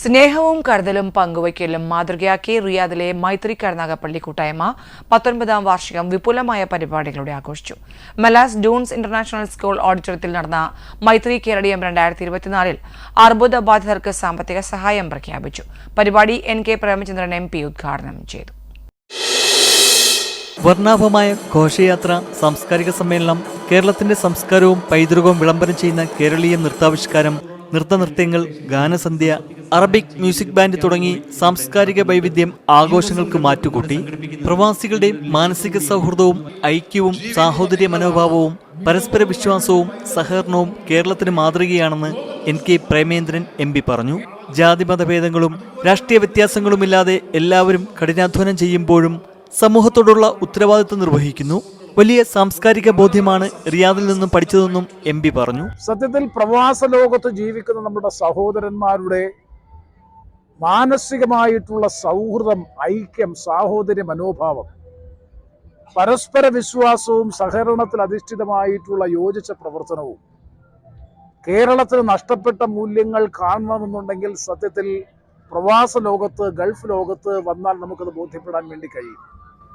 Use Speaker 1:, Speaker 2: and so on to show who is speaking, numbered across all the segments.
Speaker 1: സ്നേഹവും കരുതലും പങ്കുവയ്ക്കലും മാതൃകയാക്കി റിയാദിലെ മൈത്രി കരുനാഗപ്പള്ളി കൂട്ടായ്മ പത്തൊൻപതാം വാർഷികം വിപുലമായ പരിപാടികളുടെ ആഘോഷിച്ചു. മലാസ് ഡൂൺസ് ഇന്റർനാഷണൽ സ്കൂൾ ഓഡിറ്റോറിയത്തിൽ നടന്ന മൈത്രി കേരളീയം രണ്ടായിരത്തി ഇരുപത്തിനാലിൽ അർബുദ ബാധിതർക്ക് സാമ്പത്തിക സഹായം പ്രഖ്യാപിച്ചു. പരിപാടി N K Premachandran M P ഉദ്ഘാടനം ചെയ്തു.
Speaker 2: വർണാഭമായ ഘോഷയാത്ര സാംസ്കാരിക സമ്മേളനം കേരളത്തിന്റെ സംസ്കാരവും പൈതൃകവും വിളംബരം ചെയ്യുന്ന കേരളീയ നൃത്താവിഷ്കാരം നൃത്തനൃത്യങ്ങൾ ഗാനസന്ധ്യ അറബിക് മ്യൂസിക് ബാൻഡ് തുടങ്ങി സാംസ്കാരിക വൈവിധ്യം ആഘോഷങ്ങൾക്ക് മാറ്റുകൂട്ടി. പ്രവാസികളുടെ മാനസിക സൗഹൃദവും ഐക്യവും സാഹോദര്യ മനോഭാവവും പരസ്പര വിശ്വാസവും സഹകരണവും കേരളത്തിന് മാതൃകയാണെന്ന് N K Premendran M P പറഞ്ഞു. ജാതിമതഭേദങ്ങളും രാഷ്ട്രീയ വ്യത്യാസങ്ങളുമില്ലാതെ എല്ലാവരും കഠിനാധ്വാനം ചെയ്യുമ്പോഴും സമൂഹത്തോടുള്ള ഉത്തരവാദിത്വം നിർവഹിക്കുന്നു. വലിയ സാംസ്കാരിക ബോധ്യമാണ് റിയാദിൽ നിന്നും പഠിച്ചതെന്നും എം പി പറഞ്ഞു.
Speaker 3: സത്യത്തിൽ പ്രവാസ ലോകത്ത് ജീവിക്കുന്ന നമ്മുടെ സഹോദരന്മാരുടെ മാനസികമായിട്ടുള്ള സൗഹൃദം ഐക്യം സാഹോദര്യ മനോഭാവം പരസ്പര വിശ്വാസവും സഹകരണത്തിൽ അധിഷ്ഠിതമായിട്ടുള്ള യോജിച്ച പ്രവർത്തനവും കേരളത്തിന് നഷ്ടപ്പെട്ട മൂല്യങ്ങൾ കാണണമെന്നുണ്ടെങ്കിൽ സത്യത്തിൽ പ്രവാസ ലോകത്ത് ഗൾഫ് ലോകത്ത് വന്നാൽ നമുക്കത് ബോധ്യപ്പെടാൻ വേണ്ടി കഴിയും.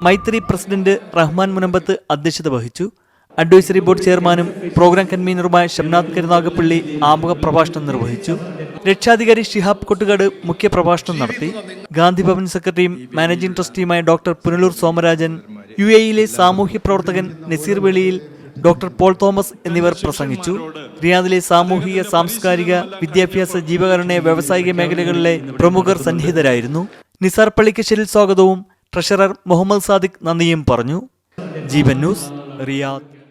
Speaker 2: മൈത്രി പ്രസിഡന്റ് റഹ്മാൻ മുനമ്പത്ത് അധ്യക്ഷത വഹിച്ചു. അഡ്വൈസറി ബോർഡ് ചെയർമാനും പ്രോഗ്രാം കൺവീനറുമായ ഷംനാഥ് കരുനാഗപ്പള്ളി ആമുഖ പ്രഭാഷണം നിർവഹിച്ചു. രക്ഷാധികാരി ഷിഹാബ് കൊട്ടുകാട് മുഖ്യ പ്രഭാഷണം നടത്തി. ഗാന്ധിഭവൻ സെക്രട്ടറിയും മാനേജിംഗ് ട്രസ്റ്റിയുമായ ഡോക്ടർ പുനലൂർ സോമരാജൻ യു എയിലെ സാമൂഹ്യ പ്രവർത്തകൻ നസീർ വെളിയിൽ ഡോക്ടർ പോൾ തോമസ് എന്നിവർ പ്രസംഗിച്ചു. റിയാദിലെ സാമൂഹിക സാംസ്കാരിക വിദ്യാഭ്യാസ ജീവകാരുണ്യ വ്യാവസായിക മേഖലകളിലെ പ്രമുഖർ സന്നിഹിതരായിരുന്നു. നിസാർ പള്ളിക്കശ്ശേരിൽ സ്വാഗതവും ട്രഷറർ മുഹമ്മദ് സാദിഖ് നന്ദിയും പറഞ്ഞു. Jeevan news Riyadh.